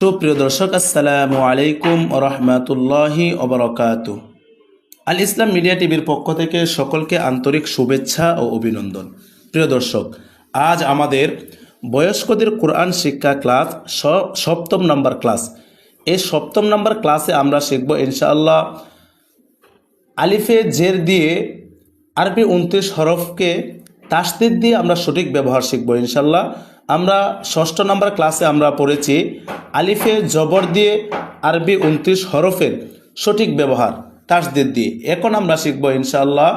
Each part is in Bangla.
সুপ্রিয় দর্শক, আসসালামু আলাইকুম রহমাতুল্লাহি অবরকাত আল ইসলাম মিডিয়া টিভির পক্ষ থেকে সকলকে আন্তরিক শুভেচ্ছা ও অভিনন্দন। প্রিয় দর্শক, আজ আমাদের বয়স্কদের কোরআন শিক্ষা ক্লাস সপ্তম নম্বর ক্লাস। এই সপ্তম নম্বর ক্লাসে আমরা শিখব ইনশাআল্লাহ আলিফে জের দিয়ে আরবি উনত্রিশ হরফকে তাসদিদ দিয়ে আমরা সঠিক ব্যবহার শিখব ইনশাল্লাহ আমরা ষষ্ঠ নম্বর ক্লাসে আমরা পড়েছি আলিফে জবর দিয়ে আরবি উনত্রিশ হরফের সঠিক ব্যবহার তাসদিদ দিয়ে এখন আমরা শিখব ইনশাল্লাহ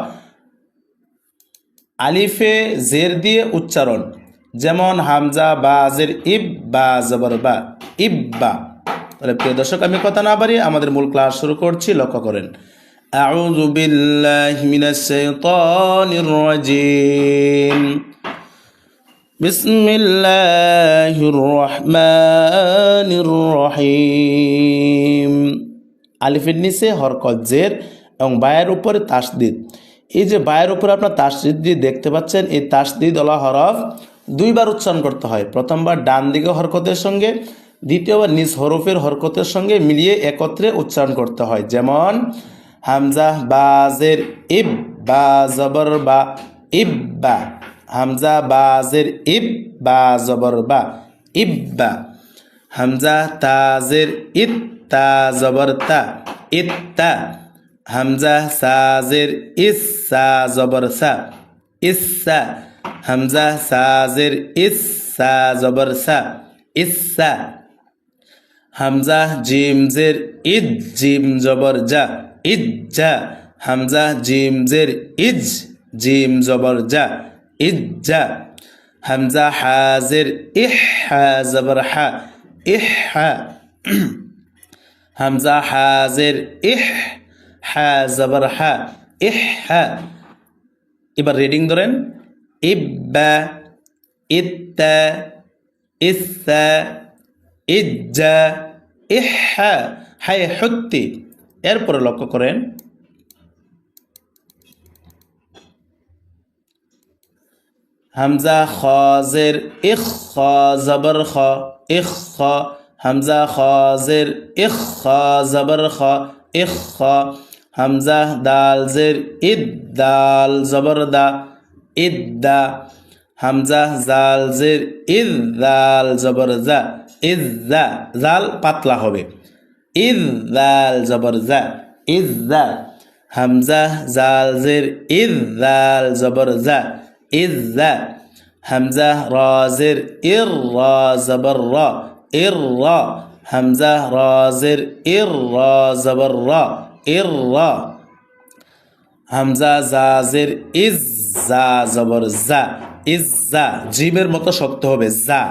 আলিফে জের দিয়ে উচ্চারণ যেমন হামজা বা জের ইব বা জবর বা ইব্বা তাহলে প্রিয় দর্শক আমি কথা না বাড়ি আমাদের মূল ক্লাস শুরু করছি লক্ষ্য করেন أعوذ بالله من الشيطان الرجيم بسم الله الرحمن الرحيم আলিফের নিচে হরকত জের এবং বায়ের উপরে তাসদিদ এই যে বায়ের উপরে আপনার তাসদিদ দিয়ে দেখতে পাচ্ছেন এই তাসদিদ ওলা হরফ দুইবার উচ্চারণ করতে হয় প্রথমবার ডান দিকে হরকতের সঙ্গে দ্বিতীয়বার নিজ হরফের হরকতের সঙ্গে মিলিয়ে একত্রে উচ্চারণ করতে হয় যেমন হামজা বাজের ইব বা জবর বা ইব্বা হামজা বাজের ইব বা জবর বা ইব্বা হামজা তাজের ইত, তা, জবর, তা ইত্তা হামজা সাজের ইস, সা, জবর, সা, ইসা হামজা সাজের ইস, সা, জবর, সা, ইসা হামজা, জিম, জের ইদ জিম, জবর যা ইজ যা হামজা, জিম, জের, ইজ, জিম, জবর, জা। ইজ্জা হামজা হাজের ইহ জবর হা ইহ হামজা হাজের ইহ হা জবর হা ইহ এবার রিডিং ধরেন ইব্বা ইত্তা ইসা ইজ্জা ইহা হায় হত্যি এরপরে লক্ষ্য করেন হামজা খাজের ইখ খ জবর খ, ইখ খ হামজা খাজের ইখ খ জবর খ, ইখ খ হামজা দাল জের ইদ দাল জবর দা ইদ্দা হামজা জাল জের ইদ দাল জবর জা ইজ্জা জাল পাতলা হবে। ইদ দাল জবর জা ইজ্জা হামজা জাল জের ইদ দাল জবর জা ইজ্জা হামজা রাজের ইর রা জবর রা ইর রা হামজা রাজের ইর রা জবর রা ইর রা হামজা জাজের ইজ জা জবর জা ইজ্জা জিমের মতো শক্ত হবে জা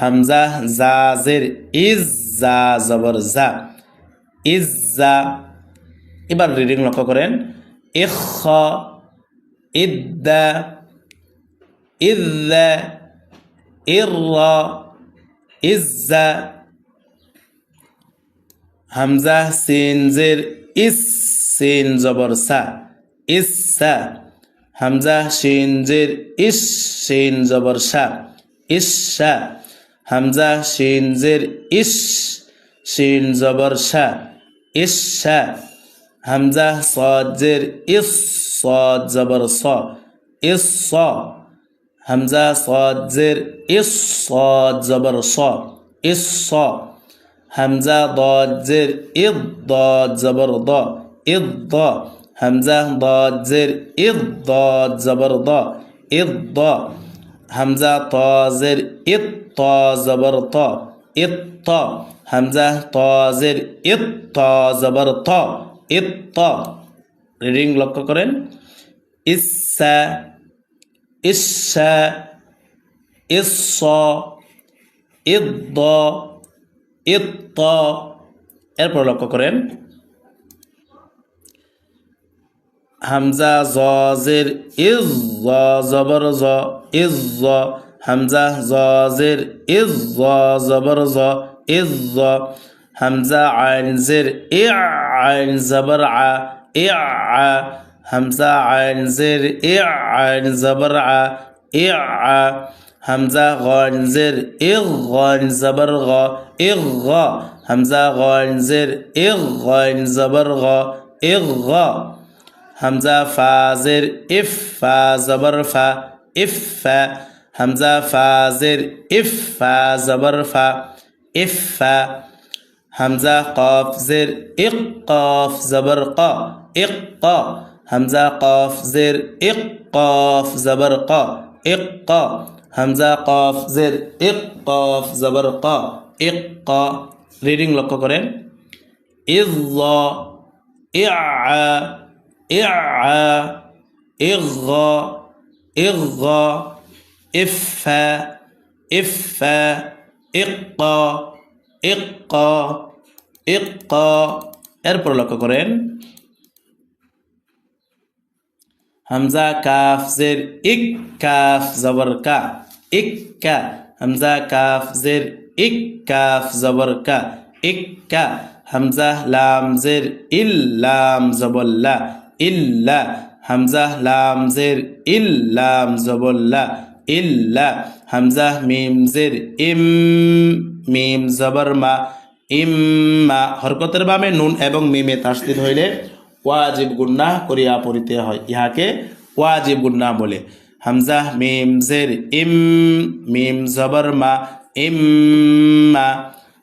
হামজা জাজের ইজ জা জবর জা ইজ্জা এবার রিডিং লক্ষ্য করেন ইখ ইদ্দা إذا إر إز همزة سين زير إس سين زبر سا إس همزة شين زير إش شين زبر شا إش همزة شين زير إش شين زبر شا إش همزة صاد زير إس صاد زبر صا إس صا হামজা সজের ইস জবর, স, ইস, স, হামজা দজের ইদ দ জবর, দ, ইদ, দ, হামজা দজের ইদ দ জবর, দ, ইদ, দ, হামজা তজের ইত ত, জবর, ত ইত ত, হামজা তজের ইত ত, জবর, ত ইত ত। রিডিং লক্ষ্য করেন? ইসা ইসা ইস ইদ ইত এরপর লক্ষ্য করেন হামজা জের ইজ জ জবর জ ইজ জ হামজা জের ইজ জ জবর জ ইজ জ হামজা আইন জের ই আইন জবর আ ই আ হামজা আইন জের ই আইন জবর আ ই আ হামজা গঞ্জের ইগ গন জবর গ ইগ গ হামজা গঞ্জের ইগ গন জবর গ ইগ গ হামজা ফাজের ইফ ফা জবর ফা ইফ ফা হামজা ফাজের ইফ ফা জবর ফা ইফ ফা হামজা কফ জের ইক কফ জবর ক ইক ক হামজা, কফ, জের, ইক, কফ, জবর, ক। ইক, ক। হামজা, কফ, জের, ইক, কফ, জবর, ক। ইক, ক। রিডিং লক্ষ্য করেন। ইজ ইআ ইআ ইগ ইগ ইফা ইফা ইক ইক ইক এরপর লক্ষ্য করেন। হামজা কাফ জের ইক কাফ জবর কা। ইক্কা হামজা কাফ জের ইক কাফ জবর কা। ইক্কা হামজা লাম জের ইল লাম জবল্লা ইল্লা হামজা লাম জের ইল লাম জবল্লা ইল্লা হামজা মিম জের ইম মিম জবর মা। ইম্মা হরকতের বামে নুন এবং মিমে তাসদিদ হইলে ওয়াজিব গুন্না করিয়া পড়িতে হয়। ইহাকে ওয়াজিব গুন্না বলে। হামজা, মিম, জের, ইম, মিম, জবর, মা ইম্মা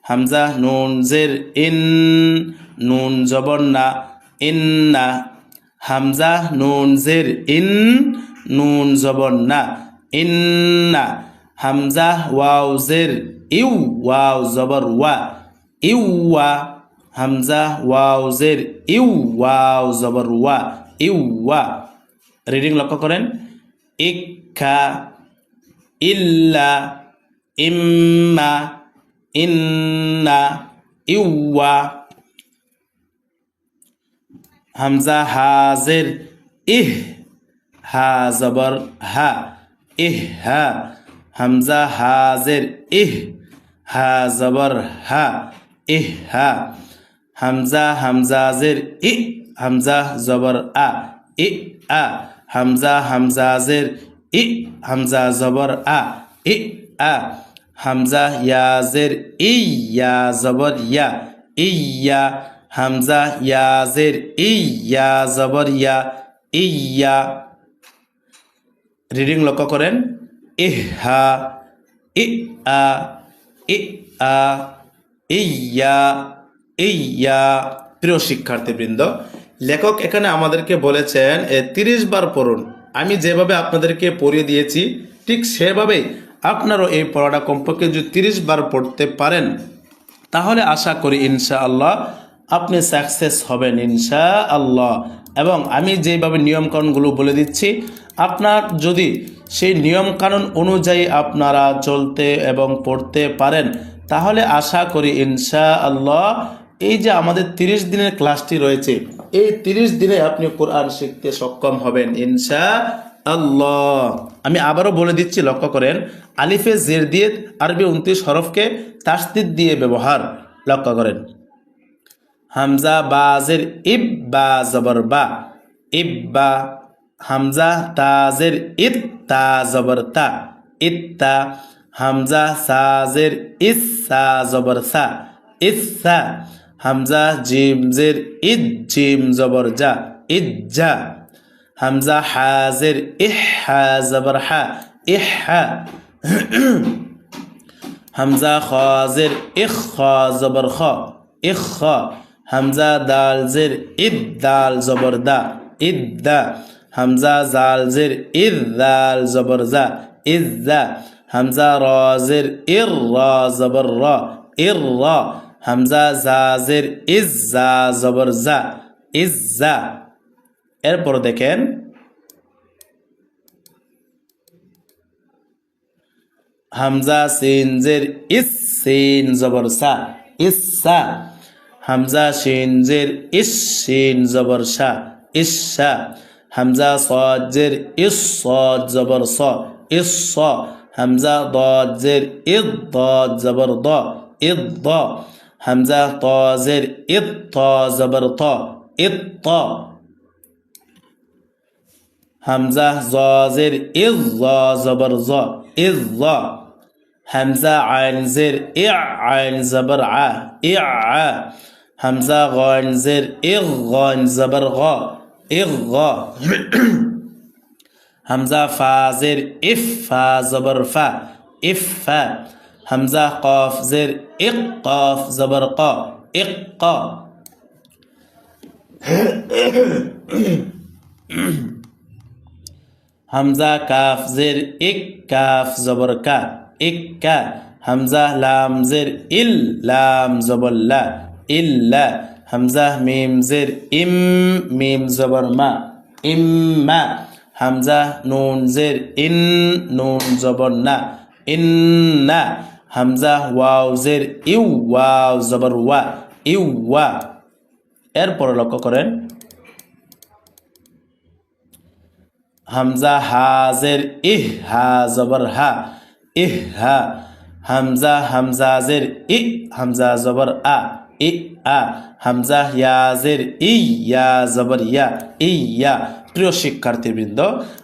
হামজা, নুন, জের, ইন, নুন, জবর, না ইন্না হামজা, নুন, জের, ইন, নুন, জবর, না ইন্না হামজা, ওয়াও, জের, ইউ, ওয়াও, জবর, ওয়া, ইউ, ওয়া। হামজা, ওয়াও, জের, ইউ, ওয়াও, জবর, ওয়া, ইউ, ওয়া। রিডিং লক্ষ্য করেন। ইক্ষা ইল্লা, ইম্মা, ইন্না ইউয়া হামজা হাজের ইহ, হা, জবর, হা, ইহ, হা। হামজা হাজের ইহ, হা, জবর, হা, ইহ, হা। হামজা হামজাজের ই হামজা জবর আ ই আ হামজা হামজাজের ই হামজা জবর আ ই আ হামজা ইয়াজের ইয়া জবর ইয়া ইয়া হামজা ইয়াজের ইয়া জবর ইয়া ইয়া রিডিং লক্ষ্য করেন? ইহা ই, আ ই, আ ইয়া ইয়া প্রিয় শিক্ষার্থীবৃন্দ, লেখক এখানে আমাদেরকে বলেছেন তিরিশ বার পড়ুন। আমি যেভাবে আপনাদেরকে পড়িয়ে দিয়েছি, ঠিক সেভাবেই আপনারও এই পড়াটা কমপক্ষে যদি তিরিশ বার পড়তে পারেন, তাহলে আশা করি ইনশা আল্লাহ আপনি সাকসেস হবেন ইনশা আল্লাহ এবং আমি যেভাবে নিয়মকানুনগুলো বলে দিচ্ছি, আপনার যদি সেই নিয়মকানুন অনুযায়ী আপনারা চলতে এবং পড়তে পারেন, তাহলে আশা করি ইনশা আল্লাহ এই যে আমাদের তিরিশ দিনের ক্লাসটি রয়েছে, এই তিরিশ দিনে আপনি কোরআন শিখতে সক্ষম হবেন ইনশা আল্লাহ আমি আবারও বলে দিচ্ছি, লক্ষ্য করেন, আলিফে জের দিয়ে আরবি উনত্রিশ হরফকে তাস্তিদ দিয়ে ব্যবহার, লক্ষ্য করেন। হামজা বাজের ইব বা জবর বা ইব্বা হামজা তাজের ইত, তা, জবর, তা ইত্তা হামজা সাজের ইস, সা, জবর, সা, ইসা হামজা, জিম, জের, ইদ, জিম, জবর, জা ইজ্জা হামজা হাজের ইহ, হা, জবর, হা, ইহ হামজা খাজের ইখ খা, জবর, খ ইখ খ। হামজা, দাল, জের, ইদ, দাল, জবর, দা ইদ্দা হামজা, জাল, জের, ইদ, দাল, জবর, জা ইজ্জা হামজা রাজের ইর, রা, জবর, রা, ইর, রা। হামজা, জাজের, ইজ্জা জবর জা ইজ্জা। এরপর দেখেন, হামজা, সিনজের, ইস, সিন জবর সা ইসা। হামজা, সিনজের, ইস, সিন জবর সা ইসা। হামজা সজের ইস সদ জবর স ইস। স হামজা দজের ইদ দদ জবর দ ইদ। দ হামজা তজের ইদ ত জবর ত ইদ ত হামজা জজের ইজ জ জবর জ ইজ হামজা আইন জের ই আইন জবর আ ই আ হামজা গইন জের ই গইন জবর গ ই গ হামজা ফা জের ইফ ফা জবর ফা ইফ ফা হামজা কফ জের ইক কফ জবর ক ইক ক হামজা কাফ জের ইক কাফ জবর কা ইক কা হামজা লাম জের ইল লাম জবল্লা ইল্লা হামজা মিম জের ইম মিম জবর মা ইম্মা হামজা নুন জের ইন নুন জবর না ইন্না হামজা, ওয়াও, জের, ইউ, ওয়াও, জবর, ওয়া, ইউ, ওয়া। এরপর লক্ষ্য করেন। হামজা হাজের ইহ, হা, জবর, হা, ইহ, হা। হামজা হামজাজের ই, হামজা, জবর, আ, ই, আ। হামজা ইয়াজের ই, ইয়া, জবর, ইয়া, ই, ইয়া। প্রিয় শিক্ষার্থীবৃন্দ,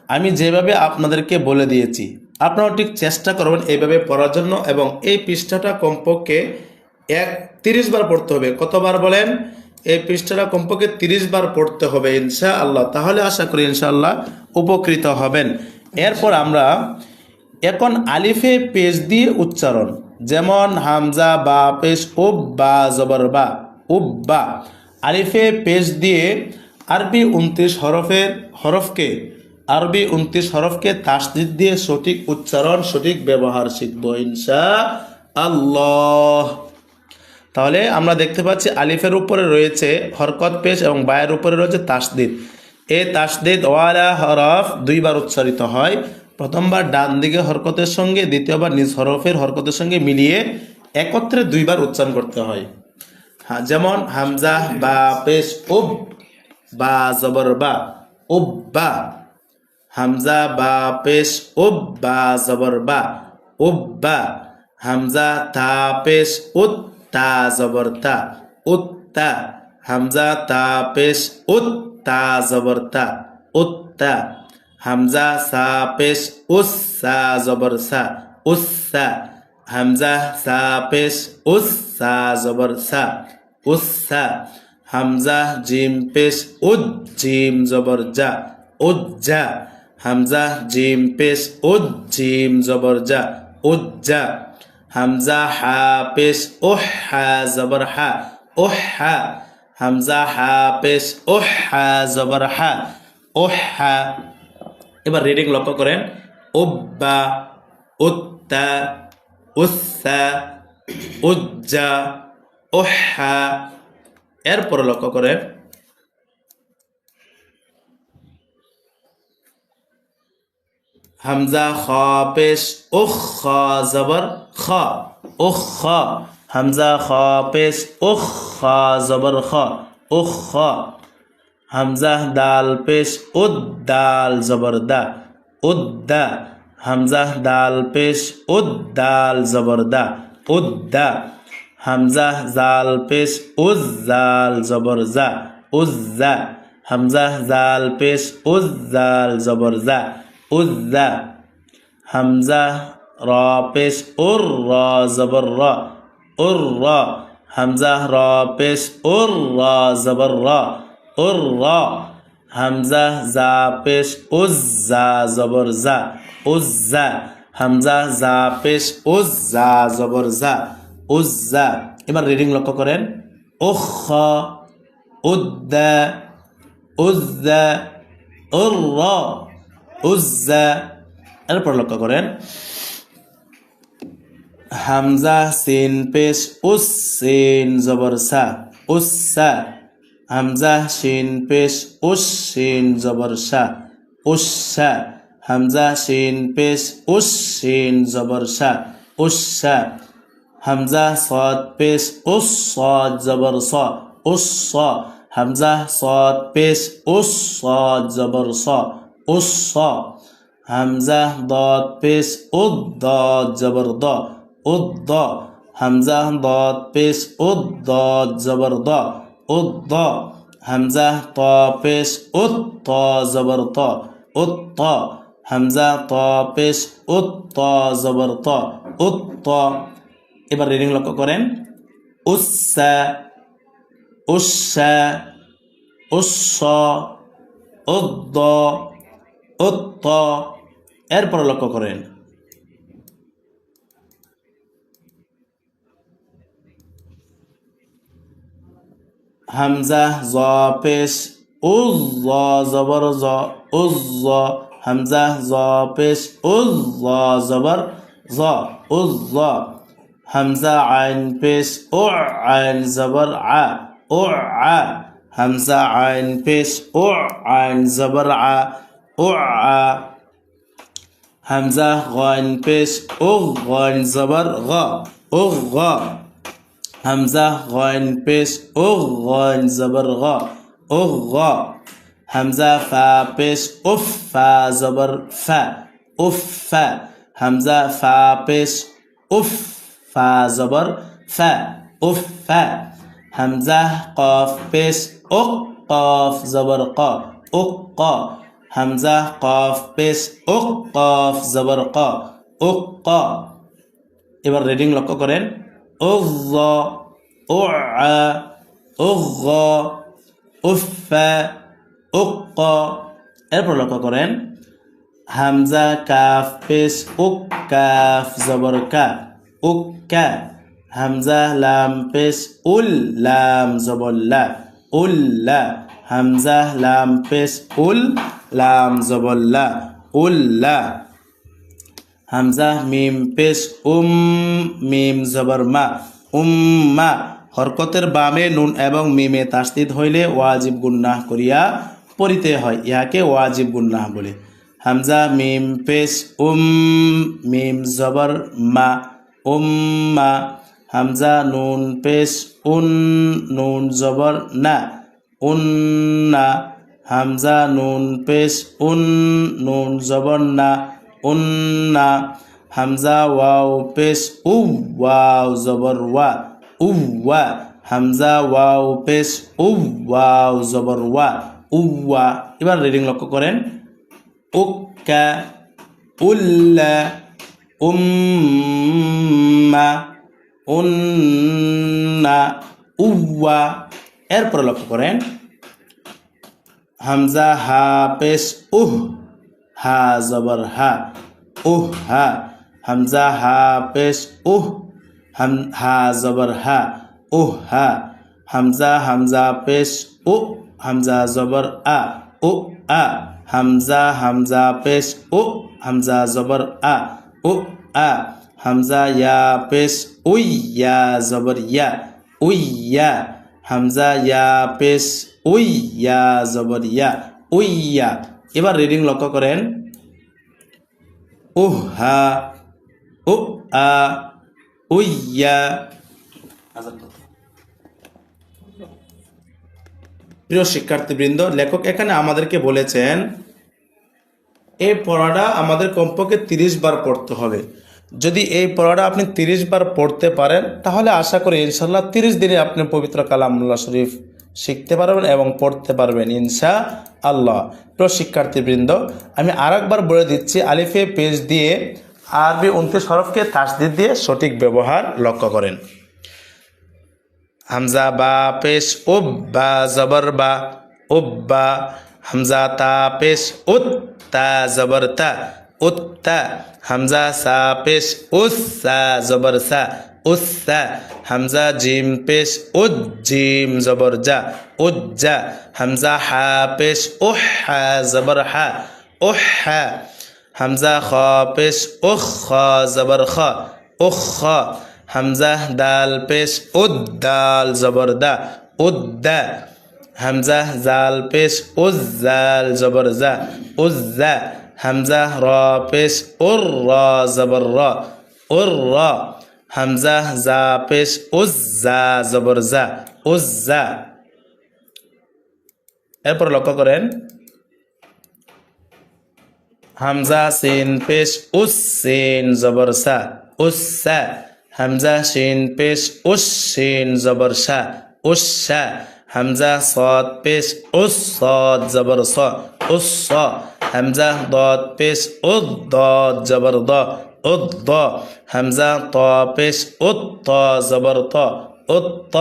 আমি যেভাবে আপনাদেরকে বলে দিয়েছি আপনারাও ঠিক চেষ্টা করবেন এইভাবে পড়ার জন্য এবং এই পৃষ্ঠাটা কমপক্ষে এক তিরিশ বার পড়তে হবে। কতবার বলেন? এই পৃষ্ঠাটা কমপক্ষে তিরিশ বার পড়তে হবে ইনশা আল্লাহ তাহলে আশা করি ইনশাআল্লাহ উপকৃত হবেন। এরপর আমরা এখন আলিফে পেশ দিয়ে উচ্চারণ। যেমন হামজা, বা পেশ, উব, বা, জবর, বা, উব, বা। আলিফে পেশ দিয়ে আরবি উনত্রিশ হরফের হরফকে আরবি উনত্রিশ হরফকে তাসদিদ দিয়ে সঠিক উচ্চারণ, সঠিক ব্যবহার শিখব ইনশা আল্লাহ তাহলে আমরা দেখতে পাচ্ছি আলিফের উপরে রয়েছে হরকত পেশ এবং বায়ের উপরে রয়েছে তাসদিদ। এ তাসদিদ ওয়ালা হরফ দুইবার উচ্চারিত হয়। প্রথমবার ডান দিকে হরকতের সঙ্গে, দ্বিতীয়বার নিজ হরফের হরকতের সঙ্গে মিলিয়ে একত্রে দুইবার উচ্চারণ করতে হয়। হ্যাঁ যেমন হামজা, বা, পেশ, উব, বা, জবর, বা, উব, বা। হামজা বা পেশ উব বা জবর বা উব বা হামজা তা পেশ উত তা জবর তা উত্তা হামজা তা পেশ উত তা জবর তা উত্তা হামজা সা পেশ উস সা জবর সা উসা হামজা সা পেশ উস সা জবর সা উসা হামজা জিম পেশ উদ জিম জবর যা উজ্জা হামজা, জিম, পেশ উদ জিম, জবর যা উজ্জা হামজা, হা, পেশ ওহ হা, জবর, হা ওহ হা। হামজা, হা, পেশ ওহ হা, জবর, হা ওহ হা। এবার রিডিং লক্ষ্য করেন। উব্বা, উত্তা উসা উজ্জা ওহা এরপর লক্ষ্য করেন। হামজা খ পেশ উখ খ জবর খ উখ খ। হামজা খ পেশ উখ খ জবর খ উখ খ। হামজা দাল পেশ উদ দাল জবর দা উদ্দা হামজা দাল পেশ উদ দাল জবর দা উদ্দা হামজা জাল পেশ উজ জাল জবর জা উজ্জা হামজা জাল পেশ উজ জাল জবর জা উজ্জা, হামজা, র, পেশ, উর, র, জবর, র, উর, র, হামজা, র, পেশ, উর, র, জবর, র, উর, র, হামজা, জা, পেশ, উজ্জা, জবর, জা, উজ্জা, হামজা, জা, পেশ, উজ্জা, জবর, জা, উজ্জা। এবার রিডিং লক্ষ্য করেন। উখ উদ্দা, উজ্জা, উর, র উজ্জা। এরপর লক্ষ্য করেন। হামজা, সিন, পেশ, উস, সিন, জবর, সা। উসা হামজা শিন পেশ, উস শিন জবর, সা। উসা হামজা শিন পেশ, উস শিন জবর, সা। উসা হামজা সদ পেশ, উস সদ জবর, স। উস হামজা সদ পেশ, উস সদ জবর, স। উস হামজা দদ পেশ উদ দদ জবর দ উদ দ হামজা দদ পেশ উদ দ উদ দ হামজা, ত, পেশ উত ত জবর উত হামজা, ত, পেশ উত ত জবর ত উত এবার রিডিং লক্ষ্য করেন। উসা উসা উস উদ্দ উত্ত। এরপর লক্ষ্য করেন। হামজা, জ, পেশ, উজ জবর, জ, উজ হামজা, জ, পেশ, উজ জবর, জ, উজ হামজা, আইন, পেশ ও আইন, জবর, আ ও আ। হামজা, আইন, পেশ ও আইন, জবর, আ। ও হামজা গইন পেশ ও গইন জবর গ ও গ হামজা গইন পেশ ও গইন জবর গ ও গ হামজা ফা পেশ উফ ফা জবর ফা উফ ফা হামজা ফা পেশ উফ ফা জবর ফা উফ ফা হামজা কফ পেশ উক কফ জবর ক উক ক হামজা কফ পেশ উক কফ জবর ক উক ক এবার রিডিং লক্ষ্য করেন। উয উআ উঘ উফা উক এরপর লক্ষ্য করেন। হামজা কাফ পেশ উক কাফ জবর কা উক্কা হামজা লাম পেশ উল লাম জবল্লা উল্লা হামজা লাম পেশ উল লাম জবল্লা উল্লা হামজা, মিম, পেশ, উম, মিম, জবর, মা। উম্মা হরকতের বামে নুন এবং মিমে তাস্তিদ হইলে ওয়াজিব গুন্নাহ করিয়া পড়িতে হয়, ইহাকে ওয়াজিব গুন্নাহ বলে। হামজা, মিম, পেশ, উম, মিম, জবর, মা। উম্মা হামজা, নুন, পেশ, উন, নুন, জবর, না। উন্না হামজা নুন পেশ, উন নুন জবর না উন্না হামজা ওয়াও পেশ, উ ওয়াও জবর ওয়া, উ ওয়া। হামজা ওয়াও পেশ, উ ওয়াও জবর ওয়া, উ ওয়া। এবার রিডিং লক্ষ্য করেন। উক্কা, উল্লা, উম্মা, উন্না, উওয়া। এরপর লক্ষ্য করেন। হামজা হা পেশ উহ, হা জবর হা, উহ হা, হামজা হা পেশ উহ, হাম, হা জবর হা, উহ হা, হামজা হামজা পেশ উ, হামজা জবর আ, উ আ, হামজা হামজা পেশ উ, হামজা জবর আ, উ আ, হামজা ইয়া পেশ উই, ইয়া জবর ইয়া, উই ইয়া, হামজা ইয়া পেশ উই ইয়া জবর ইয়া উই ইয়া এবার রিডিং লক্ষ্য করেন। উহ হা উ আ উইয়া। প্রিয় শিক্ষার্থীবৃন্দ, লেখক এখানে আমাদেরকে বলেছেন এই পড়াটা আমাদের কমপক্ষে তিরিশ বার পড়তে হবে। যদি এই পড়াটা আপনি তিরিশ বার পড়তে পারেন, তাহলে আশা করি ইনশাল্লাহ তিরিশ দিনে আপনি পবিত্র কালামুল্লাহ শরীফ শিখতে পারবেন এবং পড়তে পারবেন ইনশা আল্লাহ প্রিয় শিক্ষার্থীবৃন্দ আমি আর একবার বলে দিচ্ছি, আলিফে পেজ দিয়ে আরবি উনত্রিশ হরফকে তাসদিদ দিয়ে সঠিক ব্যবহার লক্ষ্য করেন। হামজা বা পেশ উব, বা জবর বা উব্বা হামজা তা পেশ উত, তা জবর তা উত্তা হামজা সা পেশ উসা জবর সা উসা হামজা জিম পেশ উদ জিম জবর জা উজ্জা হামজা হা পেশ উহ হা জবর হা উহ হা হামজা খ পেশ উখ খ জবর খ উখ খ হামজা দাল পেশ উদ্দাল জবর দা উদ্দা হামজা জাল পেশ উজ্জাল জবর জা উজ্জা হামজা র পেশ উর র জবর র উর র হামজা জা পেশ উজ্জা জবর জা উজ্জা এরপর লক্ষ্য করেন হামজা সিন পেশ উস সিন জবর সা উসা হামজা শিন পেশ উস শিন জবর সা উসা হামজা সদ পেশ উস সদ জবর স উস হামজা দত পেশ উদ দত জবর দ উদ দ হামজা ত পেশ উত ত জবর ত উত ত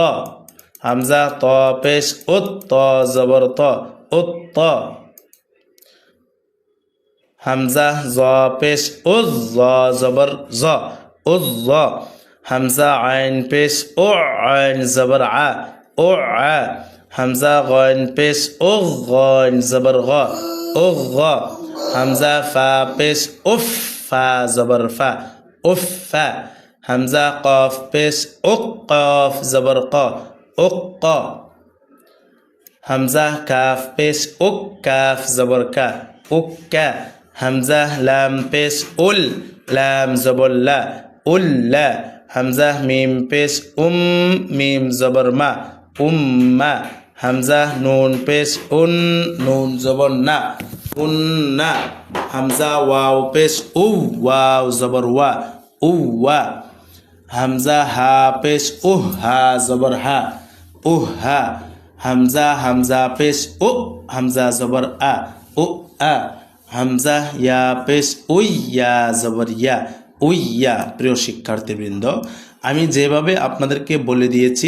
হামজা ত পেশ উত ত জবর ত উত ত হামজা জ পেশ উজ জ জবর জ উজ জ হামজা আইন পেশ ও আইন জবর আ ও আ হামজা গইন পেশ ও গইন জবর গ ও গ হামজা ফা পেশ উফ ফা জবর ফা উফ ফা হামজা কফ পেশ উক কফ জবর ক উক ক হামজা কাফ পেশ উক কাফ জবর কা উক কা হামজা লাম পেশ উল লাম জবর লা উন্না হামজা ওয়াও পেশ উ ওয়াও জবর ওয়া উ ওয়া হামজা হা পেশ উহ হা জবর হা উহ হা হামজা হামজা পেশ উ হামজা জবর আ উ আ হামজা ইয়া পেশ উই ইয়া জবর ইয়া উই ইয়া প্রিয় শিক্ষার্থীবৃন্দ, আমি যেভাবে আপনাদেরকে বলে দিয়েছি,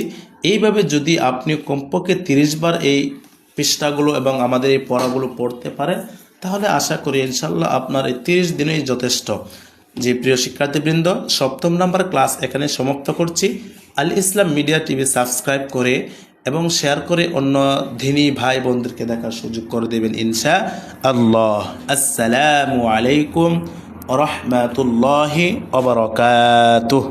এইভাবে যদি আপনি কমপক্ষে তিরিশ বার এই পৃষ্ঠাগুলো এবং আমাদের এই পড়াগুলো পড়তে পারেন, তাহলে আশা করি ইনশাল্লাহ আপনার এই তিরিশ দিনেই যথেষ্ট। যে প্রিয় শিক্ষার্থীবৃন্দ, সপ্তম নাম্বার ক্লাস এখানে সমাপ্ত করছি। Al Islam media TV subscribe করে এবং শেয়ার করে অন্য ধিনী ভাই বোনদেরকে দেখার সুযোগ করে দেবেন ইনশা আল্লাহ আসসালামু আলাইকুম রহমতুল্লাহি অবরকাতুহ